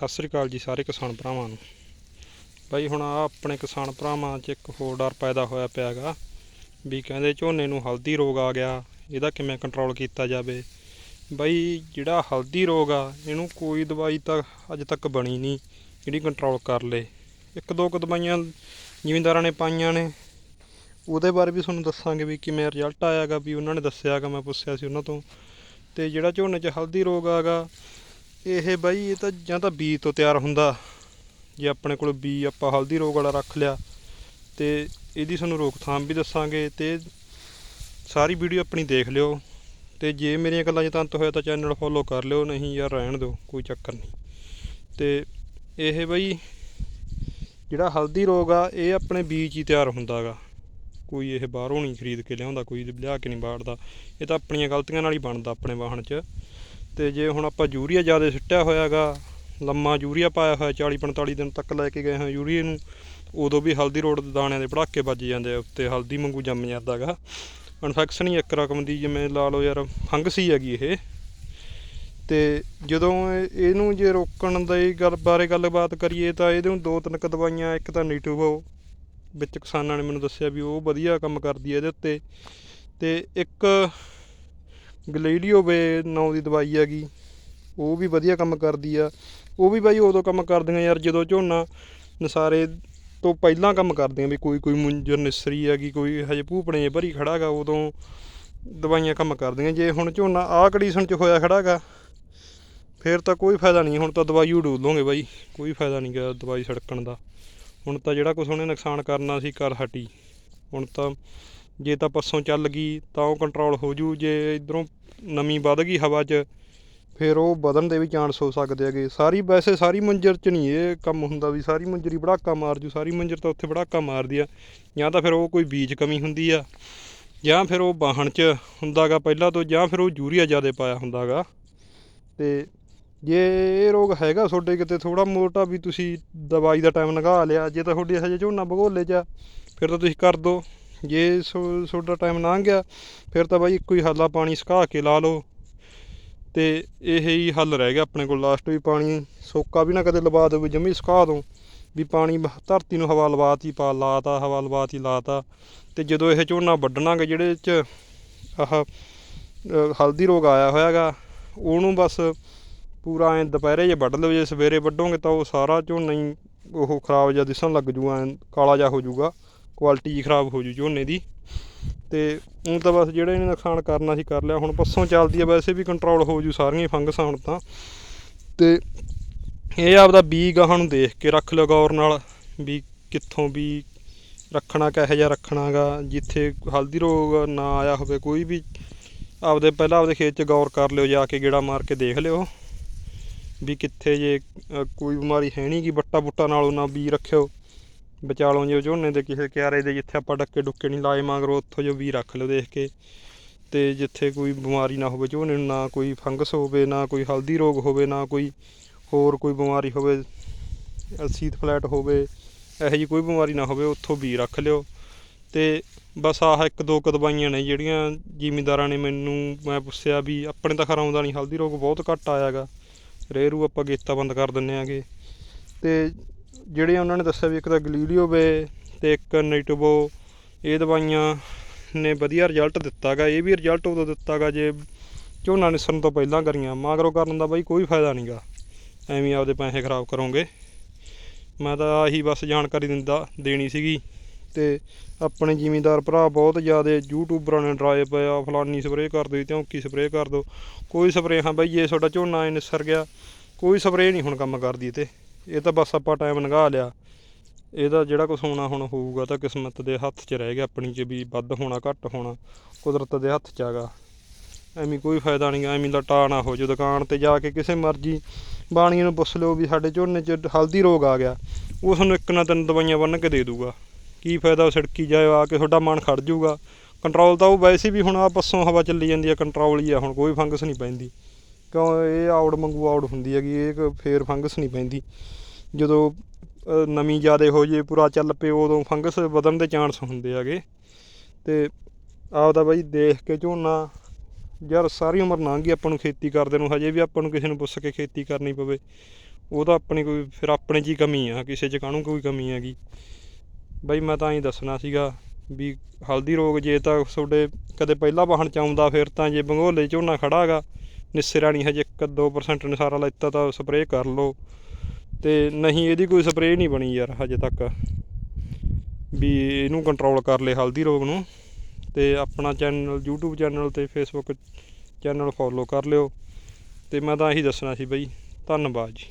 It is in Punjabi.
ਸਤਿ ਸ੍ਰੀ ਅਕਾਲ ਜੀ ਸਾਰੇ ਕਿਸਾਨ ਭਰਾਵਾਂ ਨੂੰ। ਬਾਈ, ਹੁਣ ਆ ਆਪਣੇ ਕਿਸਾਨ ਭਰਾਵਾਂ 'ਚ ਇੱਕ ਹੋਰ ਡਰ ਪੈਦਾ ਹੋਇਆ ਪਿਆਗਾ ਵੀ ਕਹਿੰਦੇ ਝੋਨੇ ਨੂੰ ਹਲਦੀ ਰੋਗ ਆ ਗਿਆ, ਇਹਦਾ ਕਿਵੇਂ ਕੰਟਰੋਲ ਕੀਤਾ ਜਾਵੇ? ਬਾਈ, ਜਿਹੜਾ ਹਲਦੀ ਰੋਗ ਆ, ਇਹਨੂੰ ਕੋਈ ਦਵਾਈ ਤਾਂ ਅੱਜ ਤੱਕ ਬਣੀ ਨਹੀਂ ਜਿਹੜੀ ਕੰਟਰੋਲ ਕਰ ਲੇ। ਇੱਕ ਦੋ ਕੁ ਦਵਾਈਆਂ ਜ਼ਿਮੀਂਦਾਰਾਂ ਨੇ ਪਾਈਆਂ ਨੇ। ਉਹਦੇ ਬਾਰੇ ਵੀ ਤੁਹਾਨੂੰ ਦੱਸਾਂਗੇ ਵੀ ਕਿਵੇਂ ਰਿਜ਼ਲਟ ਆਇਆਗਾ, ਵੀ ਉਹਨਾਂ ਨੇ ਦੱਸਿਆਗਾ, ਮੈਂ ਪੁੱਛਿਆ ਸੀ ਉਹਨਾਂ ਤੋਂ। ਤੇ ਜਿਹੜਾ ਝੋਨੇ 'ਚ ਹਲਦੀ ਰੋਗ ਆਗਾ ਇਹ ਬਾਈ, ਇਹ ਤਾਂ ਜਾਂ ਤਾਂ ਬੀਜ ਤੋਂ ਤਿਆਰ ਹੁੰਦਾ। ਜੇ ਆਪਣੇ ਕੋਲ ਬੀ ਆਪਾਂ ਹਲਦੀ ਰੋਗ ਵਾਲਾ ਰੱਖ ਲਿਆ, ਤੇ ਇਹਦੀ ਤੁਹਾਨੂੰ ਰੋਕਥਾਮ ਵੀ ਦੱਸਾਂਗੇ, ਤੇ ਸਾਰੀ ਵੀਡੀਓ ਆਪਣੀ ਦੇਖ ਲਿਓ। ਤੇ ਜੇ ਮੇਰੀਆਂ ਗੱਲਾਂ 'ਚ ਤੰਤ ਹੋਇਆ ਤਾਂ ਚੈਨਲ ਫੋਲੋ ਕਰ ਲਿਓ, ਨਹੀਂ ਯਾਰ ਰਹਿਣ ਦਿਓ, ਕੋਈ ਚੱਕਰ ਨਹੀਂ। ਤੇ ਇਹ ਬਈ, ਜਿਹੜਾ ਹਲਦੀ ਰੋਗ ਆ, ਇਹ ਆਪਣੇ ਬੀਜ ਹੀ ਤਿਆਰ ਹੁੰਦਾਗਾ ਕੋਈ ਇਹ ਬਾਹਰੋਂ ਨਹੀਂ ਖਰੀਦ ਕੇ ਲਿਆਉਂਦਾ, ਕੋਈ ਲਿਆ ਕੇ ਨਹੀਂ ਬਾੜਦਾ ਇਹ ਤਾਂ ਆਪਣੀਆਂ ਗਲਤੀਆਂ ਨਾਲ ਹੀ ਬਣਦਾ ਆਪਣੇ ਵਾਹਣ 'ਚ। ਤੇ ਜੇ ਹੁਣ ਆਪਾਂ ਯੂਰੀਆ ਜ਼ਿਆਦਾ ਸਿੱਟਿਆ ਹੋਇਆਗਾ, ਲੰਮਾ ਯੂਰੀਆ ਪਾਇਆ ਹੋਇਆ 40 45 ਦਿਨ ਤੱਕ ਲੈ ਕੇ ਗਏ ਹਾਂ ਯੂਰੀਏ ਨੂੰ, ਉਦੋਂ ਵੀ ਹਲਦੀ ਰੋਡ ਦੇ ਦਾਣਿਆਂ ਦੇ ਪੜਾਕੇ ਵੱਜ ਜਾਂਦੇ ਆ ਉੱਤੇ, ਹਲਦੀ ਵਾਂਗੂ ਜੰਮ ਜਾਂਦਾਗਾ। ਇਨਫੈਕਸ਼ਨ ਹੀ ਇੱਕ ਰਕਮ ਦੀ ਜਿਵੇਂ ਲਾ ਲਓ ਯਾਰ ਫੰਗਸ ਹੀ ਹੈਗੀ ਇਹ। ਤੇ ਜਦੋਂ ਇਹ- ਇਹਨੂੰ ਜੇ ਰੋਕਣ ਦੀ ਗੱਲ ਬਾਰੇ ਗੱਲਬਾਤ ਕਰੀਏ ਤਾਂ ਇਹਦੇ ਨੂੰ ਦੋ ਤਿੰਨ ਕੁ ਦਵਾਈਆਂ ਇੱਕ ਤਾਂ ਨੀਟੂਵੋ, ਵਿੱਚ ਕਿਸਾਨਾਂ ਨੇ ਮੈਨੂੰ ਦੱਸਿਆ ਵੀ ਉਹ ਵਧੀਆ ਕੰਮ ਕਰਦੀ ਹੈ ਇਹਦੇ ਉੱਤੇ। ਤੇ ਇੱਕ ਗਲੇਲੀਓ ਵੇ ਨਾਂ ਦੀ ਦਵਾਈ ਹੈਗੀ, ਉਹ ਵੀ ਵਧੀਆ ਕੰਮ ਕਰਦੀ ਆ। ਉਹ ਵੀ ਬਾਈ ਉਦੋਂ ਕੰਮ ਕਰਦੀਆਂ ਯਾਰ, ਜਦੋਂ ਝੋਨਾ ਨਸਾਰੇ ਤੋਂ ਪਹਿਲਾਂ ਕੰਮ ਕਰਦੀਆਂ ਵੀ ਕੋਈ ਕੋਈ ਮੁੰਜਰ, ਨਿਸਰੀ ਹੈਗੀ, ਕੋਈ ਹਜੇ ਭੂਪਣੇ ਜਿਹੇ ਭਰੀ ਖੜਾਗਾ ਉਦੋਂ ਦਵਾਈਆਂ ਕੰਮ ਕਰਦੀਆਂ। ਜੇ ਹੁਣ ਝੋਨਾ ਆਹ ਕੰਡੀਸ਼ਨ 'ਚ ਹੋਇਆ ਖੜਾਗਾ ਫਿਰ ਤਾਂ ਕੋਈ ਫਾਇਦਾ ਨਹੀਂ। ਹੁਣ ਤਾਂ ਦਵਾਈ ਓ ਡੋਲ ਦੋਗੇ ਬਾਈ, ਕੋਈ ਫਾਇਦਾ ਨਹੀਂ ਗਾ ਦਵਾਈ ਛੜਕਣ ਦਾ। ਹੁਣ ਤਾਂ ਜਿਹੜਾ ਕੁਛ ਉਹਨੇ ਨੁਕਸਾਨ ਕਰਨਾ ਸੀ, ਕਰ ਹਟੀ। ਹੁਣ ਤਾਂ ਜੇ ਤਾਂ ਪੱਸੋਂ ਚੱਲ ਗਈ ਤਾਂ ਉਹ ਕੰਟਰੋਲ ਹੋ ਜੂ, ਜੇ ਇਧਰੋਂ ਨਮੀ ਵੱਧ ਗਈ ਹਵਾ 'ਚ, ਫਿਰ ਉਹ ਵਧਣ ਦੇ ਵੀ ਚਾਂਸ ਹੋ ਸਕਦੇ ਹੈਗੇ। ਸਾਰੀ ਵੈਸੇ ਸਾਰੀ ਮੰਜਰ 'ਚ ਨਹੀਂ ਇਹ ਕੰਮ ਹੁੰਦਾ ਵੀ, ਸਾਰੀ ਮੰਜਰੀ ਬੜਾਕਾ ਮਾਰ ਜੂ, ਸਾਰੀ ਮੰਜਰ ਤਾਂ ਉੱਥੇ ਬੜਾਕਾ ਮਾਰਦੀ ਆ। ਜਾਂ ਤਾਂ ਫਿਰ ਉਹ ਕੋਈ ਬੀਜ ਕਮੀ ਹੁੰਦੀ ਆ, ਜਾਂ ਫਿਰ ਉਹ ਬਾਹਣ 'ਚ ਹੁੰਦਾਗਾ ਪਹਿਲਾਂ ਤੋਂ, ਜਾਂ ਫਿਰ ਉਹ ਯੂਰੀਆ ਜ਼ਿਆਦਾ ਪਾਇਆ ਹੁੰਦਾਗਾ ਤੇ ਜੇ ਇਹ ਰੋਗ ਹੈਗਾ ਤੁਹਾਡੇ ਕਿਤੇ ਥੋੜਾ ਮੋਟਾ ਵੀ ਤੁਸੀਂ ਦਵਾਈ ਦਾ ਟਾਈਮ ਲੰਘਾ ਲਿਆ, ਜੇ ਤਾਂ ਤੁਹਾਡੀ ਹਜੇ ਝੋਨਾ ਭਗੋਲੇ 'ਚ ਆ, ਫਿਰ ਤਾਂ ਤੁਸੀਂ ਕਰ ਦੋ। ਜੇ ਸੋ- ਤੁਹਾਡਾ ਟਾਈਮ ਲੰਘ ਗਿਆ, ਫਿਰ ਤਾਂ ਬਾਈ ਇੱਕੋ ਹੀ ਹੱਲ ਪਾਣੀ ਸੁਕਾ ਕੇ ਲਾ ਲਓ। ਤੇ ਇਹ ਹੀ ਹੱਲ ਰਹਿ ਗਿਆ ਆਪਣੇ ਕੋਲ ਲਾਸਟ ਵੀ ਪਾਣੀ। ਸੋਕਾ ਵੀ ਨਾ ਕਦੇ ਲਵਾ ਦਿਓ ਜਮੀ ਸੁਕਾ ਦੋ। ਵੀ ਪਾਣੀ ਧਰਤੀ ਨੂੰ ਹਵਾ ਲਵਾਤੀ, ਪਾ ਲਾਤਾ, ਹਵਾ ਲਵਾਤੀ, ਲਾਤਾ। ਤੇ ਜਦੋਂ ਇਹ ਝੋਨਾ ਵੱਢਣਾਗਾ ਜਿਹੜੇ ਚ ਆਹ ਹਲਦੀ ਰੋਗ ਆਇਆ ਹੋਇਆਗਾ, ਉਹਨੂੰ ਬਸ ਪੂਰਾ ਐ ਦੁਪਹਿਰੇ ਜੇ ਵੱਢ ਲਓ ਜੇ ਸਵੇਰੇ ਵੱਢੋਗੇ ਤਾਂ ਉਹ ਸਾਰਾ ਝੋਨਾ ਹੀ ਉਹ ਖਰਾਬ ਜਿਹਾ ਦਿਸਣ ਲੱਗ ਜੂਗਾ ਐਂ ਕਾਲਾ ਜਿਹਾ ਹੋ ਜੂਗਾ। ਕੁਆਲਿਟੀ ਜੀ ਖਰਾਬ ਹੋ ਜੂ ਝੋਨੇ ਦੀ। ਤੇ ਹੁਣ ਤਾਂ ਬਸ ਜਿਹੜਾ ਇਹਨੇ ਨੁਕਸਾਨ ਕਰਨਾ ਸੀ ਕਰ ਲਿਆ। ਹੁਣ ਪੱਸੋਂ ਚੱਲਦੀ ਆ, ਵੈਸੇ ਵੀ ਕੰਟਰੋਲ ਹੋ ਜੂ ਸਾਰੀਆਂ ਫੰਗਸਾਂ ਹੁਣ ਤਾਂ। ਤੇ ਇਹ ਆਪਦਾ ਬੀ ਗਾਹਾਂ ਨੂੰ ਦੇਖ ਕੇ ਰੱਖ ਲਿਓ ਗੌਰ ਨਾਲ ਵੀ ਕਿੱਥੋਂ ਵੀ ਰੱਖਣਾ, ਕਿਹੋ ਜਿਹਾ ਰੱਖਣਾਗਾ ਜਿੱਥੇ ਹਲਦੀ ਰੋਗ ਨਾ ਆਇਆ ਹੋਵੇ, ਕੋਈ ਵੀ ਆਪਦੇ ਪਹਿਲਾਂ ਆਪਦੇ ਖੇਤ 'ਚ ਗੌਰ ਕਰ ਲਿਓ, ਜਾ ਕੇ ਗੇੜਾ ਮਾਰ ਕੇ ਦੇਖ ਲਿਓ। ਵੀ ਕਿੱਥੇ ਜੇ ਕੋਈ ਬਿਮਾਰੀ ਹੈ ਨਹੀਂ ਕਿ ਬੱਟਾ ਬੁੱਟਾ ਨਾਲੋਂ ਨਾ ਬੀ ਰੱਖਿਓ। ਵਿਚਾਲੋਂ ਜੇ ਝੋਨੇ ਦੇ ਕਿਸੇ ਕਿਆਰੇ ਦੇ ਜਿੱਥੇ ਆਪਾਂ ਡੱਕੇ ਡੁੱਕੇ ਨਹੀਂ ਲਾਏ ਮਗਰੋਂ ਉੱਥੋਂ ਜੋ ਬੀ ਰੱਖ ਲਿਓ ਦੇਖ ਕੇ। ਤੇ ਜਿੱਥੇ ਕੋਈ ਬਿਮਾਰੀ ਨਾ ਹੋਵੇ ਝੋਨੇ ਨੂੰ ਨਾ ਕੋਈ ਫੰਗਸ ਹੋਵੇ ਨਾ ਕੋਈ ਹਲਦੀ ਰੋਗ ਹੋਵੇ ਨਾ ਕੋਈ ਹੋਰ ਕੋਈ ਬਿਮਾਰੀ ਹੋਵੇ ਅ, ਫਲੈਟ ਹੋਵੇ ਇਹੋ ਜਿਹੀ ਕੋਈ ਬਿਮਾਰੀ ਨਾ ਹੋਵੇ ਉੱਥੋਂ ਬੀ ਰੱਖ ਲਿਓ। ਤੇ ਬਸ ਆਹ ਇੱਕ ਦੋ ਕੁ ਦਵਾਈਆਂ ਨੇ ਜਿਹੜੀਆਂ ਜ਼ਿਮੀਂਦਾਰਾਂ ਨੇ ਮੈਨੂੰ ਮੈਂ ਪੁੱਛਿਆ ਵੀ ਆਪਣੇ ਤਾਂ ਖਰਾ ਆਉਂਦਾ ਨਹੀਂ ਹਲਦੀ ਰੋਗ ਬਹੁਤ ਘੱਟ ਆਇਆਗਾ ਰੇਰੂ ਆਪਾਂ ਗੇਤਾ ਬੰਦ ਕਰ ਦਿੰਨੇ ਆਗੇ ਤੇ ਜਿਹੜੇ ਉਹਨਾਂ ਨੇ ਦੱਸਿਆ ਵੀ ਇੱਕ ਤਾਂ ਗਲੀਲੀਓ ਵੇ ਤੇ ਇੱਕ ਨੈਟੋਬੋ ਇਹ ਦਵਾਈਆਂ ਨੇ ਵਧੀਆ ਰਿਜ਼ਲਟ ਦਿੱਤਾਗਾ, ਇਹ ਵੀ ਰਿਜ਼ਲਟ ਉਦੋਂ ਦਿੱਤਾਗਾ ਜੇ ਝੋਨਾ ਨਿਸਰਨ ਤੋਂ ਪਹਿਲਾਂ ਕਰੀਆਂ, ਮਗਰੋਂ ਕਰਨ ਦਾ ਬਾਈ ਕੋਈ ਫਾਇਦਾ ਨਹੀਂਗਾ ਐਵੇਂ ਆਪਦੇ ਪੈਸੇ ਖਰਾਬ ਕਰੋਗੇ। ਮੈਂ ਤਾਂ ਆਹੀ ਬਸ ਜਾਣਕਾਰੀ ਦਿੰਦਾ, ਦੇਣੀ ਸੀਗੀ। ਤੇ ਆਪਣੇ ਜ਼ਿਮੀਂਦਾਰ ਭਰਾ ਬਹੁਤ ਜ਼ਿਆਦਾ ਯੂਟਿਊਬਰਾਂ ਨੇ ਡਰਾਏ ਪਏ ਆ, ਫਲਾਨੀ ਸਪਰੇਅ ਕਰ ਦਿਓ ਧੌਂਕੀ ਸਪਰੇਅ ਕਰ ਦਿਓ ਕੋਈ ਸਪਰੇਅ, ਹਾਂ ਬਾਈ, ਜੇ ਤੁਹਾਡਾ ਝੋਨਾ ਐ ਨਿਸਰ ਗਿਆ, ਕੋਈ ਸਪਰੇਅ ਨਹੀਂ ਹੁਣ ਕੰਮ ਕਰਦੀ ਤੇ ਇਹ ਤਾਂ ਬਸ ਆਪਾਂ ਟਾਈਮ ਲੰਘਾ ਲਿਆ। ਇਹਦਾ ਜਿਹੜਾ ਕੁਛ ਹੋਣਾ ਹੁਣ ਹੋਊਗਾ ਤਾਂ ਕਿਸਮਤ ਦੇ ਹੱਥ 'ਚ ਰਹਿ ਗਿਆ ਆਪਣੀ 'ਚ ਵੀ, ਵੱਧ ਹੋਣਾ, ਘੱਟ ਹੋਣਾ, ਕੁਦਰਤ ਦੇ ਹੱਥ 'ਚ ਹੈਗਾ। ਐਵੇਂ ਕੋਈ ਫਾਇਦਾ ਨਹੀਂ ਐਵੇਂ ਲਟਾ ਨਾ ਹੋ ਜੋ ਦੁਕਾਨ ਤੇ ਜਾ ਕੇ ਕਿਸੇ ਮਰਜ਼ੀ ਬਾਣੀਏ ਨੂੰ ਪੁੱਛ ਲਿਓ ਵੀ ਸਾਡੇ ਝੋਨੇ 'ਚ ਹਲਦੀ ਰੋਗ ਆ ਗਿਆ। ਉਹ ਤੁਹਾਨੂੰ ਇੱਕ ਨਾ ਤਿੰਨ ਦਵਾਈਆਂ ਬੰਨ ਕੇ ਦੇ ਦੂਗਾ। ਕੀ ਫਾਇਦਾ ਉਹ ਸੜਕੀ ਜਾਏ, ਆ ਕੇ ਤੁਹਾਡਾ ਮਨ ਖੜ ਜਾਊਗਾ ਕੰਟਰੋਲ ਤਾਂ ਉਹ ਵੈਸੇ ਵੀ ਹੁਣ ਆ ਪੱਸੋਂ ਹਵਾ ਚੱਲੀ ਜਾਂਦੀ ਆ ਕੰਟਰੋਲ ਹੀ ਆ ਹੁਣ, ਕੋਈ ਫੰਗਸ ਨਹੀਂ ਪੈਂਦੀ। ਕਿਉਂ ਇਹ ਆਊਟ ਮੰਗੂ ਆਊਟ ਹੁੰਦੀ ਹੈਗੀ, ਇਹ ਕ- ਫੇਰ ਫੰਗਸ ਨਹੀਂ ਪੈਂਦੀ। ਜਦੋਂ ਨਵੀਂ ਨਮੀ ਜ਼ਿਆਦਾ ਹੋ ਜੇ, ਪੂਰਾ ਚੱਲ ਪਏ, ਉਦੋਂ ਫੰਗਸ ਵਧਣ ਦੇ ਚਾਂਸ ਹੁੰਦੇ ਹੈਗੇ। ਤੇ ਆਪਦਾ ਬਾਈ ਦੇਖ ਕੇ ਝੋਨਾ, ਯਾਰ ਸਾਰੀ ਉਮਰ ਲੰਘ ਗਈ ਆਪਾਂ ਨੂੰ ਖੇਤੀ ਕਰਦੇ ਨੂੰ, ਹਜੇ ਵੀ ਆਪਾਂ ਨੂੰ ਕਿਸੇ ਨੂੰ ਪੁੱਛ ਕੇ ਖੇਤੀ ਕਰਨੀ ਪਵੇ। ਉਹ ਤਾਂ ਆਪਣੀ ਕੋਈ, ਫਿਰ ਆਪਣੇ 'ਚ ਹੀ ਕਮੀ ਆ, ਕਿਸੇ 'ਚ ਕਾਹਨੂੰ ਕੋਈ ਕਮੀ ਹੈਗੀ। ਬਾਈ ਮੈਂ ਤਾਂ ਹੀ ਦੱਸਣਾ ਸੀਗਾ ਵੀ ਹਲਦੀ ਰੋਗ ਜੇ ਤਾਂ ਤੁਹਾਡੇ ਕਦੇ ਪਹਿਲਾ ਵਾਹਣ ਚ ਆਉਂਦਾ, ਫਿਰ ਤਾਂ ਜੇ ਬੰਗੋਲੇ ਝੋਨਾ ਖੜਾ ਹੈਗਾ ਨਿਸਰਾ ਨਹੀਂ ਹਜੇ 1-2% ਨਿਸਾਰਾ ਲੈਤਾ ਤਾਂ ਸਪਰੇਅ ਕਰ ਲਓ। ਤੇ ਨਹੀਂ, ਇਹਦੀ ਕੋਈ ਸਪਰੇਅ ਨਹੀਂ ਬਣੀ ਯਾਰ ਹਜੇ ਤੱਕ। ਵੀ ਇਹਨੂੰ ਕੰਟਰੋਲ ਕਰ ਲੇ ਹਲਦੀ ਰੋਗ ਨੂੰ। ਤੇ ਆਪਣਾ ਚੈਨਲ YouTube ਚੈਨਲ ਤੇ Facebook ਚੈਨਲ ਫੋਲੋ ਕਰ ਲਿਓ। ਤੇ ਮੈਂ ਤਾਂ ਇਹੀ ਦੱਸਣਾ ਸੀ ਬਈ, ਧੰਨਵਾਦ ਜੀ।